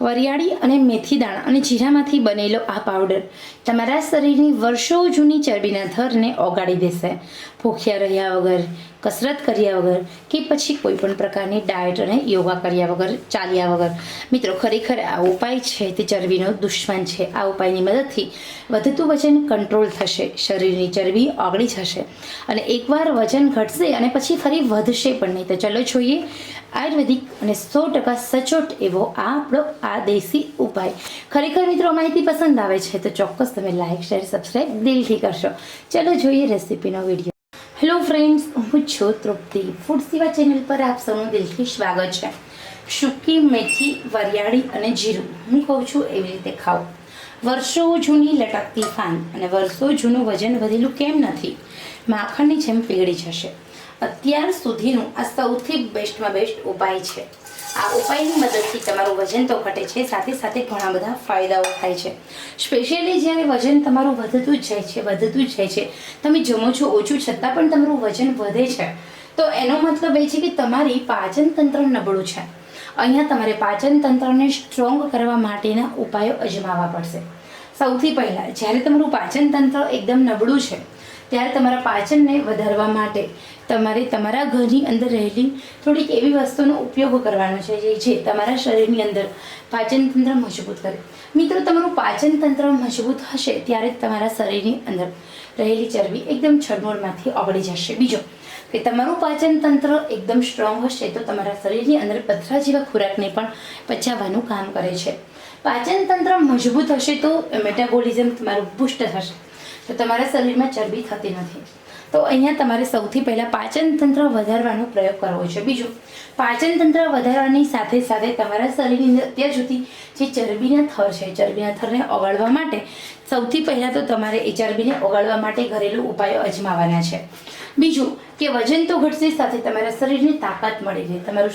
વરિયાળી અને મેથી દાણા અને જીરામાંથી બનેલો આ પાવડર તમારા શરીરની વર્ષો જૂની ચરબીના થરને ઓગાળી દેશે. ભૂખ્યા રહ્યા વગર, કસરત કર્યા વગર કે પછી કોઈ પણ પ્રકારની ડાયટ અને યોગા કર્યા વગર, ચાલ્યા વગર. મિત્રો, ખરેખર આ ઉપાય છે તે ચરબીનો દુશ્મન છે. આ ઉપાયની મદદથી વધતું વજન કંટ્રોલ થશે. શરીરની ચરબી ઓગળી જશે. અને એકવાર વજન ઘટશે અને પછી ફરી વધશે પણ નહીં તો ચલો જોઈએ આયુર્વેદિક અને સો ટકા સચોટ એવો આ આપણો આ દેશી ઉપાય. ખરેખર મિત્રો, માહિતી પસંદ આવે છે તો ચોક્કસ તમે લાઇક શેર સબસ્ક્રાઈબ દિલથી કરશો. ચલો જોઈએ રેસીપીનો વીડિયો હેલો ફ્રેન્ડ્સ હું છું તૃપ્તિ. ફૂડ સેવા ચેનલ પર આપ સૌનું દિલથી સ્વાગત છે. સૂકી મેથી, વરિયાળી અને જીરું હું કહું છું એવી રીતે ખાઓ. વર્ષો જૂની લટકતી ફાન અને વર્ષો જૂનું વજન વધેલું કેમ નથી? માખણની જેમ પીગળી જશે. અત્યાર સુધીનું આ સૌથી બેસ્ટમાં બેસ્ટ ઉપાય છે. આ ઉપાયની મદદથી તમારું વજન તો ઘટે છે, સાથે સાથે ઘણા બધા ફાયદાઓ થાય છે. સ્પેશિયલી જ્યારે વજન તમારું વધતું જ જાય છે, વધતું જ જાય છે, તમે જમો છો ઓછું છતાં પણ તમારું વજન વધે છે. તો એનો મતલબ એ છે કે તમારી પાચન તંત્ર નબળું છે. અહીંયા તમારે પાચન તંત્રને સ્ટ્રોંગ કરવા માટેના ઉપાયો અજમાવવા પડશે. સૌથી પહેલાં, જ્યારે તમારું પાચન તંત્ર એકદમ નબળું છે ત્યારે તમારા પાચનને વધારવા માટે તમારે તમારા ઘરની અંદર રહેલી થોડીક એવી વસ્તુનો ઉપયોગ કરવાનો છે, જે જે તમારા શરીરની અંદર પાચન તંત્ર મજબૂત કરે. મિત્રો, તમારું પાચન તંત્ર મજબૂત હશે ત્યારે તમારા શરીરની અંદર રહેલી ચરબી એકદમ છડમૂળમાંથી ઓગળી જશે. બીજો, કે તમારું પાચન તંત્ર એકદમ સ્ટ્રોંગ હશે તો તમારા શરીરની અંદર પથરા જેવા ખોરાકને પણ પચાવવાનું કામ કરે છે. પાચન તંત્ર મજબૂત હશે તો મેટાબોલિઝમ તમારું બુસ્ટ થશે. તો તમારા શરીરમાં ચરબી થતી નથી. તો અહીંયા તમારે સૌથી પહેલાં પાચન તંત્ર વધારવાનો પ્રયોગ કરવો છે. બીજું, પાચન તંત્ર વધારવાની સાથે સાથે તમારા શરીરની અંદર અત્યાર સુધી જે ચરબીના થર છે, ચરબીના થરને ઓગાળવા માટે સૌથી પહેલાં તો તમારે એ ચરબીને ઓગાળવા માટે ઘરેલું ઉપાયો અજમાવાના છે. બીજું કે વજન તો ઘટશે સાથે તમારા શરીરને તાકાત મળી રહે. તમારું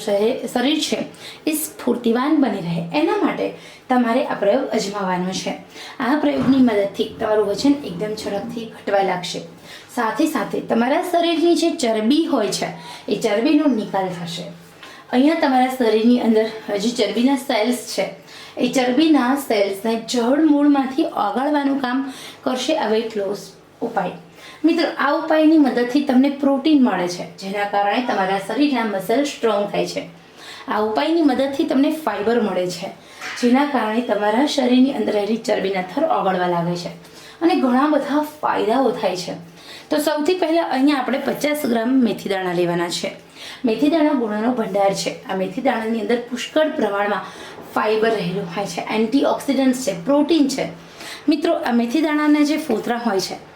શરીર છે એ સ્ફૂર્તિવાન બની રહે. એના માટે તમારે આ પ્રયોગ અજમાવવાનો છે. આ પ્રયોગની મદદથી તમારું વજન એકદમ ઝડપથી ઘટવા લાગશે. સાથે સાથે તમારા શરીરની જે ચરબી હોય છે, એ ચરબીનો નિકાલ થશે. અહીંયા તમારા શરીરની અંદર જે ચરબીના સેલ્સ છે. એ ચરબીના સેલ્સને જળ મૂળમાંથી ઓગાળવાનું કામ કરશે. આ ક્લોઝ ઉપાય. મિત્રો, આ ઉપાયની મદદથી તમને પ્રોટીન મળે છે, જેના કારણે તમારા શરીરના મસલ સ્ટ્રોંગ થાય છે. આ ઉપાયની મદદથી તમને ફાઇબર મળે છે, જેના કારણે તમારા શરીરની અંદર રહેલી ચરબીના થર ઓગળવા લાગે છે અને ઘણા બધા ફાયદાઓ થાય છે. તો સૌથી પહેલાં અહીંયા આપણે પચાસ ગ્રામ મેથી દાણા લેવાના છે. મેથી દાણા ગુણોનો ભંડાર છે. આ મેથી દાણાની અંદર પુષ્કળ પ્રમાણમાં ફાઇબર રહેલું હોય છે, એન્ટીઓક્સિડન્ટ્સ છે, પ્રોટીન છે. મિત્રો, આ મેથી દાણાના જે ફોતરા હોય છે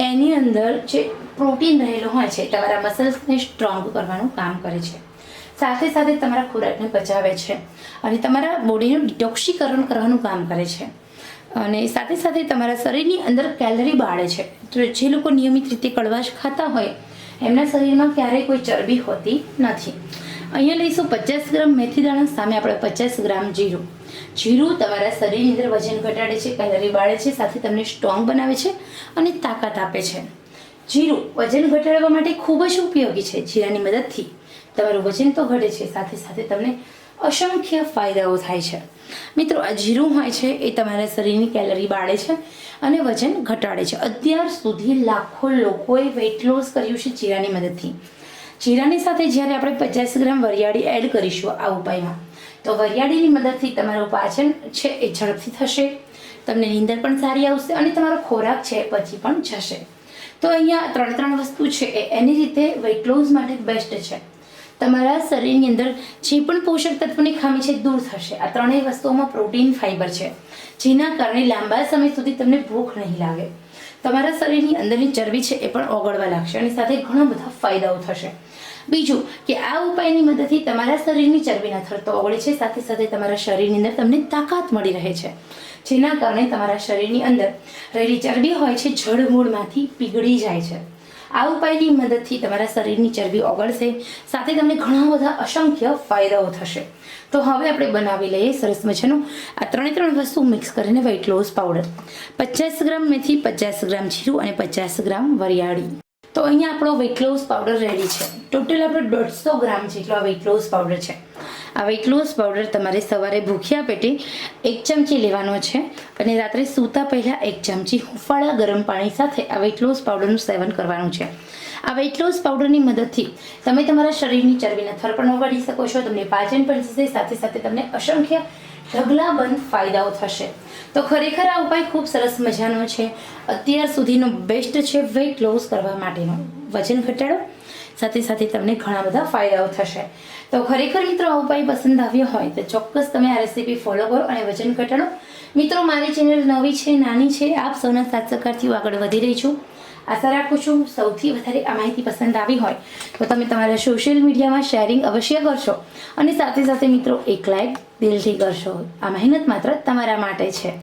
એની અંદર જે પ્રોટીન રહેલું હોય છે, તમારા મસલ્સને સ્ટ્રોંગ કરવાનું કામ કરે છે. સાથે સાથે તમારા ખોરાકને પચાવે છે અને તમારા બોડીનું ડિટોક્સિકરણ કરવાનું કામ કરે છે. અને સાથે સાથે તમારા શરીરની અંદર કેલરી બાળે છે. તો જે લોકો નિયમિત રીતે કડવાશ ખાતા હોય, એમના શરીરમાં ક્યારેય કોઈ ચરબી હોતી નથી. અહીંયા લઈશું પચાસ ગ્રામ મેથી દાણા સામે આપણે પચાસ ગ્રામ જીરું. જીરું તમારા શરીરની અંદર વજન ઘટાડે છે, કેલરી બાળે છે, સાથે તમને સ્ટ્રોંગ બનાવે છે અને તાકાત આપે છે. જીરું વજન ઘટાડવા માટે ખૂબ જ ઉપયોગી છે, જીરાની મદદથી. તમારું વજન તો ઘટે છે, સાથે સાથે તમને અસંખ્ય ફાયદાઓ થાય છે. મિત્રો, આ જીરું હોય છે એ તમારા શરીરની કેલરી બાળે છે અને વજન ઘટાડે છે. અત્યાર સુધી લાખો લોકોએ વેઇટ લોસ કર્યું છે જીરાની મદદથી. જીરાની સાથે જ્યારે આપણે પચાસ ગ્રામ વરિયાળી એડ કરીશું આ ઉપાયમાં, તો વરિયાળીની મદદથી તમારું પાચન છે એ ઝડપથી થશે, તમને નીંદર પણ સારી આવશે અને તમારો ખોરાક છે પછી પણ જશે. તો અહીંયા ત્રણ ત્રણ વસ્તુ છે એ એની રીતે વેઇટ લોસ માટે બેસ્ટ છે. તમારા શરીરની અંદર જે પણ પોષક તત્વની ખામી છે દૂર થશે. આ ત્રણેય વસ્તુઓમાં પ્રોટીન ફાઇબર છે, જેના કારણે લાંબા સમય સુધી તમને ભૂખ નહીં લાગે. તમારા શરીરની અંદરની ચરબી છે એ પણ ઓગળવા લાગશે અને સાથે ઘણા બધા ફાયદાઓ થશે. બીજું કે આ ઉપાયની મદદથી તમારા શરીરની ચરબીના થરતો ઓગળે છે, સાથે સાથે તમારા શરીરની અંદર તમને તાકાત મળી રહે છે. જેના કારણે તમારા શરીરની અંદર રહેલી ચરબી હોય છે જળમૂળમાંથી પીગળી જાય છે. આ ઉપાયની મદદથી તમારા શરીરની ચરબી ઓગળશે, સાથે તમને ઘણા બધા અસંખ્ય ફાયદાઓ થશે. તો હવે આપણે બનાવી લઈએ સરસ મજાનું આ ત્રણે ત્રણ વસ્તુ મિક્સ કરીને વેઇટ લોસ પાવડર પચાસ ગ્રામ મેથી, પચાસ ગ્રામ જીરું અને પચાસ ગ્રામ વરિયાળી. તો અહીંયા આપણો વેકલોઝ પાવડર રેડી છે. ટોટલ આપણો દોઢસો ગ્રામ જેટલો આ લોસ પાવડર છે. આ લોસ પાવડર તમારે સવારે ભૂખ્યા પેટે એક ચમચી લેવાનો છે અને રાત્રે સૂતા પહેલાં એક ચમચી હુંફાળા ગરમ પાણી સાથે આ લોસ પાવડરનું સેવન કરવાનું છે. આ લોસ પાવડરની મદદથી તમે તમારા શરીરની ચરબીના થર પણ ઓગાળી શકો છો, તમને પાચન પણ થશે સાથે સાથે તમને અસંખ્ય ઢગલાબંધ ફાયદાઓ થશે. તો ખરેખર આ ઉપાય ખૂબ સરસ મજાનો છે. અત્યાર સુધીનો બેસ્ટ છે વેઇટ લોસ કરવા માટેનો. વજન ઘટાડો. સાથે સાથે તમને ઘણા બધા ફાયદાઓ થશે. તો ખરેખર મિત્રો આ ઉપાય પસંદ આવ્યો હોય તો ચોક્કસ તમે આ રેસીપી ફોલો કરો અને વજન ઘટાડો. મિત્રો, મારી ચેનલ નવી છે, નાની છે, આપ સૌના સાથ સહકારથી આગળ વધી રહી છું. આશા રાખું છું સૌથી વધારે આ માહિતી પસંદ આવી હોય તો તમે તમારા સોશિયલ મીડિયામાં શેરિંગ અવશ્ય કરશો અને સાથે સાથે મિત્રો એક લાઈક દિલથી કરશો આ મહેનત માત્ર તમારા માટે છે.